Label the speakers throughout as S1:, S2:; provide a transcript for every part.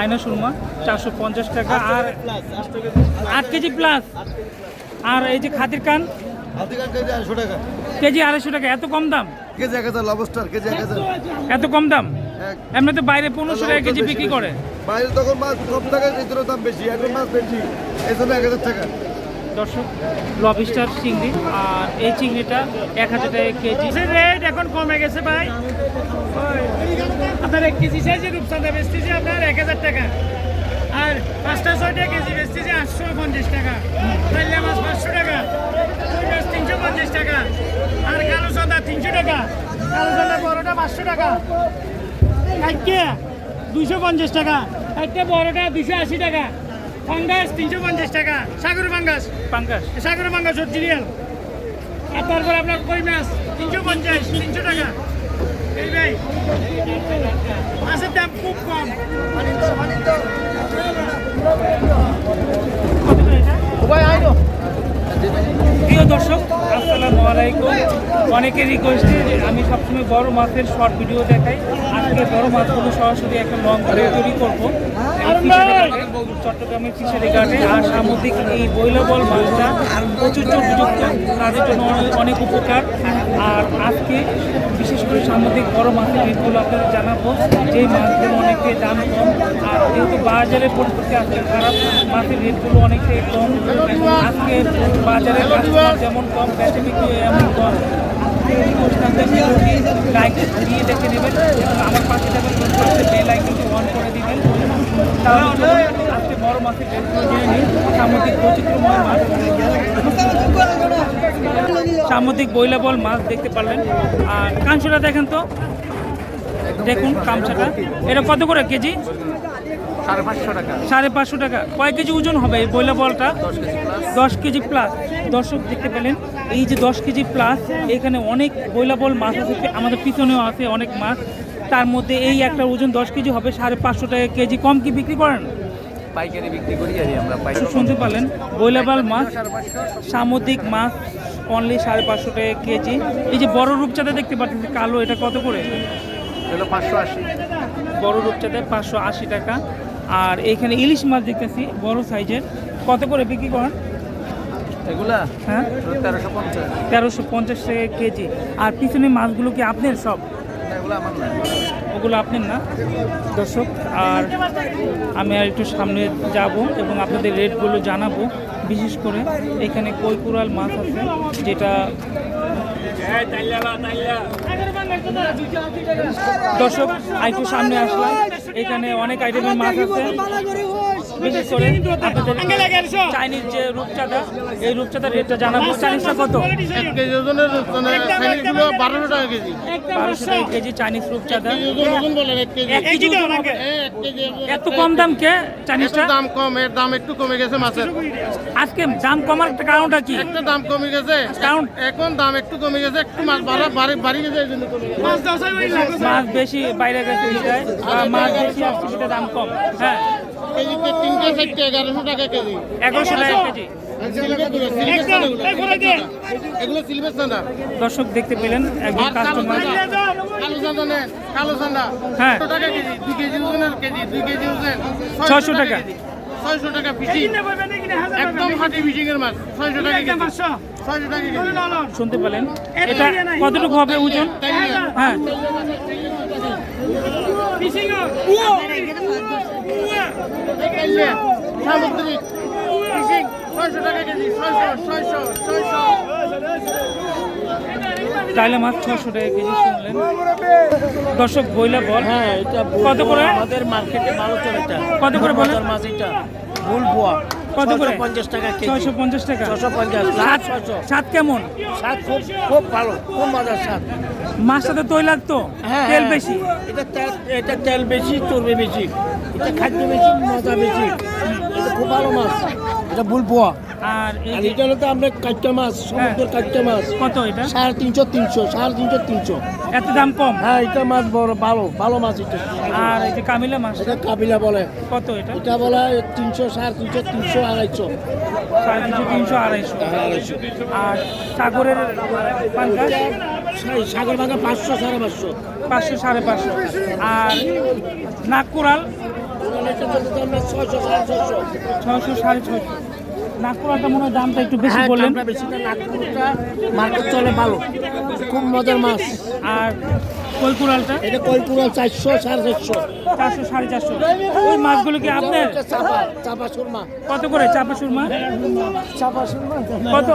S1: আয়না সুরমা চারশো পঞ্চাশ টাকা। আর আট কেজি প্লাস আর এই যে খাতির কান?
S2: কেজি আড়াইশো টাকা।
S1: কেজি আড়াইশো টাকা এত কম দাম?
S2: কেজি এক হাজার লবস্টার কেজি এক হাজার।
S1: এত কম দাম?
S2: এমনিতে
S1: এমনি তো বাইরে পনেরোশো টাকা কেজি বিক্রি করে।
S2: বাইরে তখন মাছ সব টাকা এই দাম বেশি এখন মাছ বেশি। এই জন্য এক হাজার টাকা।
S1: দর্শক লবিস্টার চিংড়ি, আর এই চিংড়িটা এক হাজার টাকা কেজি। রেট এখন কমে গেছে ভাই। আপনার এক কেজি সাইজের রূপসাদা বেচতেছে আপনার এক হাজার টাকা। আর পাঁচটা ছয়টা কেজি বেচতেছে আটশো পঞ্চাশ টাকা। তাইলে মাছ পাঁচশো টাকা মাছ তিনশো পঞ্চাশ টাকা। আর কালো সাদা তিনশো টাকা, কালো সাদা বড়টা পাঁচশো টাকা। একটা দুইশো পঞ্চাশ টাকা একটা বড়টা দুইশো আশি টাকা। ফাঙ্গাস তিনশো পঞ্চাশ টাকা। Sagar fungus fungus Sagar fungus original আর তারপর আপনার কই মাছ? তিনশো পঞ্চাশ তিনশো টাকা। এই ভাই মাছের দাম খুব কম। আলাইকুম। অনেকের রিকোয়েস্টে আমি সবসময় বড় মাছের শর্ট ভিডিও দেখাই। আজকে বড় মাছগুলো সরাসরি একটা লং ভিডিও তৈরি করব। চট্টগ্রামের ফিশারি ঘাটে আর সামুদ্রিক এই বৈলবল মাছটা প্রচুর চর্বিযুক্ত তাদের জন্য অনেক উপকার। আর আজকে বিশেষ করে সামুদ্রিক বড় মাছের রেটগুলো আপনাদের জানাব, যেই মাছগুলো অনেকটাই দাম কম। আর যেহেতু বাজারের পরিস্থিতি আজকে খারাপ, মাছের রেটগুলো অনেকটাই কম। আজকে বাজারে যেমন কম, বেচে বিক্রি এমন কম। লাইক দিয়ে দেখে নেবেন, এবং আমার পাশে যাবেন বেল আইকনটি অন করে দিবেন। তাহলে আজকে বড় মাছের রেটগুলো জেনে নিই। সামুদ্রিক বৈচিত্র্যময় মাছ। সামুদ্রিক বৈলাবল মাছ দেখতে পারলেন। আর কাঁচুটা দেখেন তো। দেখুন কামচাটা এটা কত করে কেজি?
S3: সাড়ে পাঁচশো টাকা।
S1: কয় কেজি ওজন হবে এই বইলা বলটা দশ কেজি প্লাস দর্শক দেখতে পেলেন এই যে দশ কেজি প্লাস এখানে অনেক বইলা বল মাছ আছে। আমাদের পিছনেও আছে অনেক মাছ। তার মধ্যে এই একটা ওজন দশ কেজি হবে সাড়ে পাঁচশো টাকা কেজি। কম কি বিক্রি করেন?
S3: পাইকারি বিক্রি করি আমরা।
S1: শুনতে পারলেন বৈলাবাল মাছ সামুদ্রিক মাছ অনলি সাড়ে পাঁচশো টাকা কেজি। এই যে বড় রূপচাঁদা দেখতে পাচ্ছেন কালো এটা কত করে?
S3: হলো পাঁচশো আশি।
S1: বড় রূপচাঁদা পাঁচশো আশি টাকা। আর এইখানে ইলিশ মাছ দেখতেছি বড় সাইজের। কত করে বিক্রি করেন?
S3: এগুলা?
S1: হ্যাঁ?
S3: তেরোশো পঞ্চাশ।
S1: তেরোশো পঞ্চাশ টাকা কেজি। আর পিছনে মাছগুলো কি আপনার সব?
S3: এগুলো আমার না
S1: ওগুলো আপনার না, দর্শক, আর আমি আর একটু সামনে যাব এবং আপনাদের রেটগুলো জানাব, বিশেষ করে এখানে কৈকুরাল মাছ আছে, যেটা দর্শক একটু সামনে আসলাম, এখানে অনেক আইটেমের মাছ আছে। বিশেষ করে আপনাদের চাইনিজ যে রূপচাঁদা এই রূপচাঁদার রেটটা জানাব। চাইনিজটা কত?
S4: এক কেজি ওজনের চাইনিজগুলো বারোশো টাকা কেজি।
S1: বারোশো টাকা কেজি চাইনিজ রূপচাঁদা।
S4: এক কেজি।
S1: এত কম দাম কে
S4: একটু
S1: চাইনিজটা
S4: দাম কম এর দাম একটু কমে গেছে মাছের
S1: আজকে দাম কমার কারণটা কি?
S4: একটা দাম কমে গেছে।
S1: কারণ?
S4: এখন দাম একটু কমে গেছে একটু মাছ বাড়া বাড়ি বাড়ি গেছে এই জন্য
S1: মাছ বেশি বাইরে গেছে মাছ বেশি আসছে দাম কম। হ্যাঁ।
S4: কেজিতে তিনটে চারটে এগারোশো টাকা কেজি
S1: এগারোশো টাকা কেজি দর্শক দেখতে পেলেন একজন কাস্টমার ছয়শো টাকা।
S4: ছয়শো টাকা ছয়শো টাকা
S1: শুনতে পেলেন এটা কতটুকু হবে ওজন? হ্যাঁ
S4: সামুদ্রিক ফিশিং ছয়শো টাকা কেজি ছয়শো ছয়শো ছয়শো
S1: তাইলে মাছ ছশো টাকা কেজি শুনলেন। দর্শক বইলা বল।
S5: হ্যাঁ এটা
S1: কত করে?
S5: আমাদের মার্কেটে ভালো চলে এটা
S1: কত করে বলেন?
S5: বাজার মাছ এটা ভুল ভুয়া
S1: কত করে?
S5: পঞ্চাশ টাকা
S1: ছয়শো পঞ্চাশ টাকা।
S5: ছশো পঞ্চাশ সাত ছয়শো।
S1: কেমন?
S5: সাত খুব খুব ভালো খুব মজার স্বাদ
S1: মাছটাতে তৈলাক্ত?
S5: হ্যাঁ
S1: তেল
S5: হ্যাঁ।
S1: বেশি?
S5: এটা তেল এটা তেল বেশি চর্বি বেশি। এটা খাদ্য বেশি মজা বেশি। এটা খুব ভালো মাছ। এটা ভুল
S1: আর
S5: আর এটা হলো তো আমরা কাচ্চা মাছ সমুদ্রের কাচ্চা মাছ।
S1: কত এটা?
S5: সাড়ে তিনশো তিনশো সাড়ে তিনশো তিনশো।
S1: এত দাম কম?
S5: হ্যাঁ এটা মাছ বড় ভালো ভালো মাছ এটা।
S1: আর এই যে কামিলা মাছ?
S5: এটা কাবিলা বলে।
S1: কত এটা?
S5: এটা বলা হয় তিনশো সাড়ে তিনশো তিনশো আড়াইশো।
S1: সাড়ে তিনশো তিনশো আড়াইশো।
S5: আড়াইশো।
S1: আর সাগরের পাঙ্কাশ
S5: সা- সাগর ভাঙা পাঁচশো সাড়ে পাঁচশো।
S1: পাঁচশো সাড়ে পাঁচশো। আর
S5: যাবে ছয়শো সাড়ে ছয়শো।
S1: নাগপুরাটা মনে হয় দামটা একটু বেশি
S5: হ্যাঁ,
S1: বললেন।
S5: নাগপুরটা মার্কেট চলে ভালো। খুব মজার মাছ।
S1: আর কৈকুড়ালটা
S5: এটা কৈপুরা চারশো সাড়ে চারশো।
S1: চারশো সাড়ে চারশো। ওই মাছগুলো কি আপনার?
S5: চাপা চাপা সুরমা।
S1: কত করে? চাপা সুরমা?
S5: চাপা সুরমা।
S1: কত?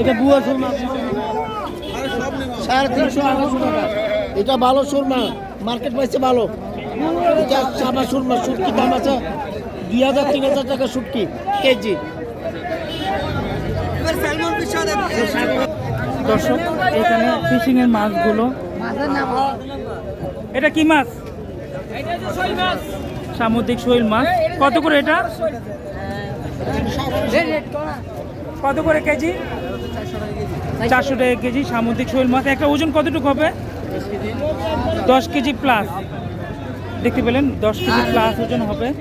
S5: এটা বুয়া সুরমা। সাড়ে তিনশো আড়াইশো টাকা। এটা ভালো সুরমা। মার্কেট পাইছে ভালো। চাপা সুরমা সুটকি দাম আছে দুই হাজার, তিন হাজার টাকা সুটকি, কেজি।
S1: দর্শক, এখানে ফিশিং এর মাছগুলো। এটা কি মাছ? সামুদ্রিক শৈল মাছ। কত করে এটা? কত করে কেজি। চারশো টাকা কেজি সামুদ্রিক শৈল মাছ। একটা ওজন কতটুকু হবে? দশ কেজি প্লাস দেখতে পেলেন, দশ কেজি প্লাস ওজন হবে।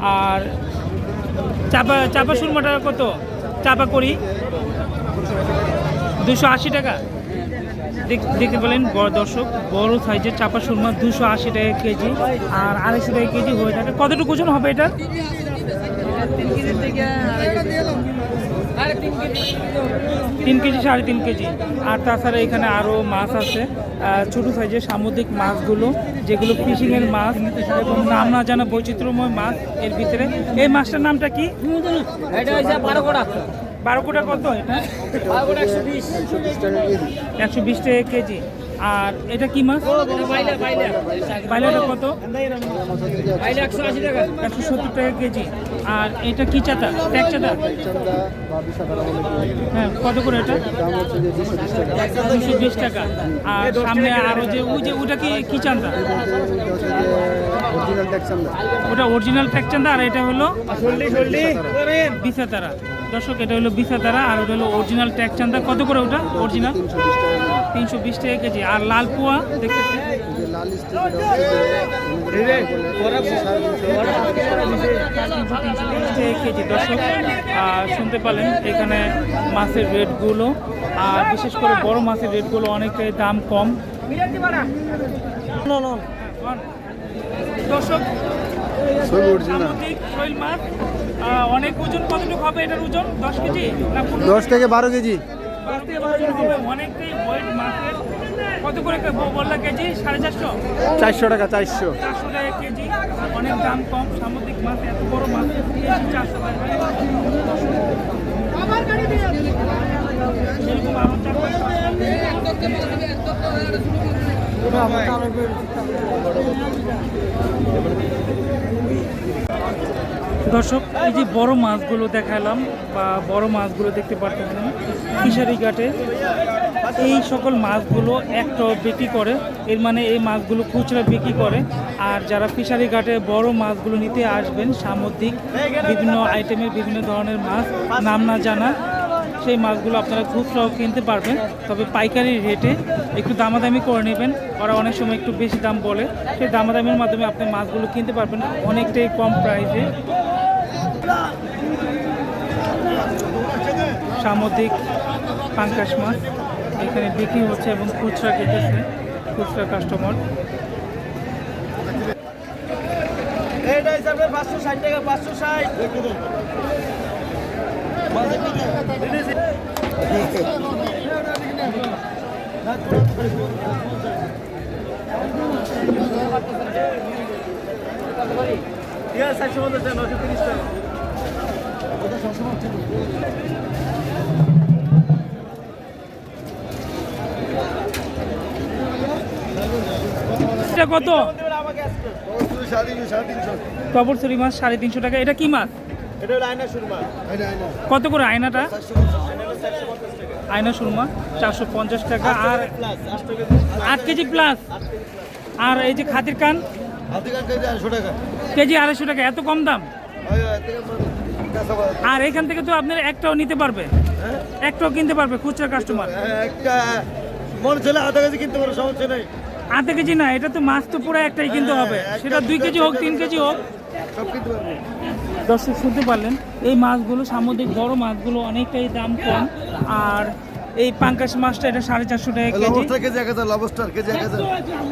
S1: আর চাপা চাপা সুরমাটা কত? চাপা করি। দুশো আশি টাকা। দেখ- দেখতে পেলেন, বড় দর্শক, বড় সাইজের চাপা সুরমা, দুশো আশি টাকা কেজি আর আড়াইশো টাকা কেজি হয়ে থাকে। কতটুকু ওজন হবে এটা তিন কেজি সাড়ে তিন কেজি। আর তাছাড়া এখানে আরও মাছ আছে। ছোটো ছোট সাইজের সামুদ্রিক মাছগুলো যেগুলো ফিশিংয়ের মাছ এবং নাম না জানা বৈচিত্র্যময় মাছ এর ভিতরে। এই মাছটার নামটা কি? বারো কোটা কত? এটা একশো বিশ টাকা কেজি। আর এটা কি মাছ? বাইলাটা কত? একশো সত্তর টাকা কেজি। আর এটা কি চাতা ট্যাক চাতা হ্যাঁ কত করে এটা? দুশো বিশ টাকা। আর সামনে আরও যে ওই যে ওটা কি কি চান্দা ওটা অরিজিনাল ট্যাক চান্দা আর এটা হলো বিসাতারা দর্শক এটা হলো বিসাতারা আর ওটা হলো অরিজিনাল ট্যাক চান্দা কত করে ওটা? অরিজিনাল তিনশো বিশ টাকা কেজি। আর লাল পোয়া দেখতেছি কেজি। দর্শক আর শুনতে পারলেন এখানে মাছের রেটগুলো। আর বিশেষ করে বড় মাছের রেটগুলো অনেকটাই দাম কম। দর্শক অনেক ওজন কতটুকু হবে এটার ওজন? দশ কেজি
S2: দশ থেকে বারো কেজি।
S1: অনেকটাই ওয়েট মাছের কত করে বললা কেজি? সাড়ে চারশো?
S2: চারশো টাকা চারশো।
S1: চারশো টাকা কেজি। অনেক দাম কম সামুদ্রিক মাছ এত বড় মাছ চারশো টাকা। এরকম আরও চার পাঁচটা দর্শক, এই যে বড় মাছগুলো দেখালাম বা বড় মাছগুলো দেখতে পারতেছেন, ফিশারি ঘাটে, এই সকল মাছগুলো একটা বিক্রি করে, এর মানে এই মাছগুলো খুচরা বিক্রি করে। আর যারা ফিশারি ঘাটে বড় মাছগুলো নিতে আসবেন, সামুদ্রিক বিভিন্ন আইটেমের বিভিন্ন ধরনের মাছ, নাম না জানা সেই মাছগুলো আপনারা খুব সহ কিনতে পারবেন, তবে পাইকারি রেটে একটু দামাদামি করে নেবেন। ওরা অনেক সময় একটু বেশি দাম বলে। সেই দামাদামির মাধ্যমে আপনি মাছগুলো কিনতে পারবেন অনেকটাই কম প্রাইসে। সামুদ্রিক পাঙ্কাশ মাছ এখানে বিক্রি হচ্ছে এবং খুচরা কিনতেছে, খুচরা কাস্টমার
S3: পাঁচশো ষাট টাকা, পাঁচশো ষাট। ঠিক পঞ্চাশ নশো তিরিশ টাকা
S1: এটা কত মাছ সাড়ে তিনশো টাকা। এটা কি মাছ?
S3: এটা হলো আয়না সুরমা।
S1: কত করে আয়নাটা? আয়না সুরমা চারশো পঞ্চাশ টাকা। আর
S3: প্লাস আটশো কেজি
S1: আট কেজি প্লাস আর এই যে খাতির কান?
S2: কেজি আড়শো টাকা।
S1: কেজি আড়াইশো টাকা এত কম দাম। আর এখান থেকে তো আপনার একটাও নিতে পারবে। একটাও কিনতে পারবে খুচরা কাস্টমার
S2: হ্যাঁ, একটা মন ছেলে আধা কেজি কিনতে পারো সমস্যা নেই।
S1: আধা কেজি না এটা তো মাছ তো পুরো একটাই কিনতে হবে। সেটা দুই কেজি হোক তিন কেজি হোক। দর্শক শুনতে পারলেন এই মাছগুলো সামুদ্রিক বড় মাছগুলো অনেকটাই দাম কম। আর এই পাঙ্কাশ মাছটা এটা সাড়ে চারশো টাকা কেজি।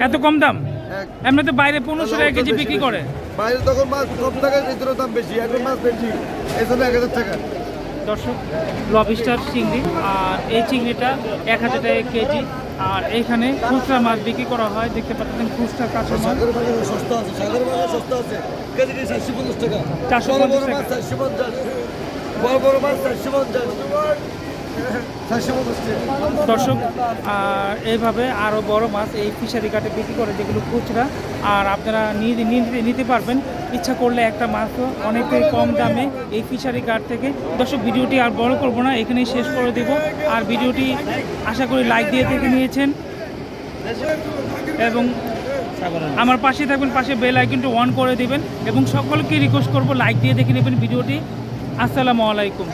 S1: এত কম দাম?
S2: এক
S1: এমনিতে বাইরে পনেরোশো টাকা কেজি বিক্রি করে।
S2: বাইরে তখন মাছ কম টাকা এজন্য দাম বেশি। এখন মাছ বেশি এই জন্য এক হাজার টাকা।
S1: দর্শক লবিস্টার চিংড়ি আর এই চিংড়িটা এক হাজার টাকা কেজি। আর এইখানে খুচরা মাছ বিক্রি করা হয়। দেখতে পাচ্ছেন খুচরা কাঁচা মাছ
S2: সস্তা আছে সাগর মাছ সস্তা আছে। কেজি চারশো পঞ্চাশ টাকা।
S1: 450
S2: বড় বড়
S1: টাকা।
S2: চারশো পঞ্চাশ। বড় বড় মাছ চারশো পঞ্চাশ। চারশো পঞ্চাশ টাকা
S1: দর্শক এইভাবে আরও বড় মাছ এই ফিশারি কাটে বিক্রি করে যেগুলো খুচরা, আর আপনারা নিতে পারবেন। ইচ্ছা করলে একটা মাছও অনেকটাই কম দামে এই ফিশারি কার্ড থেকে। দর্শক, ভিডিওটি আর বড় করব না, এখানেই শেষ করে দেব। আর ভিডিওটি আশা করি লাইক দিয়ে দেখে নিয়েছেন। এবং আমার পাশে থাকবেন, পাশে বেল আইকনটি অন করে দিবেন। এবং সকলকে রিকোয়েস্ট করব লাইক দিয়ে দেখে নেবেন ভিডিওটি। আসসালামু আলাইকুম।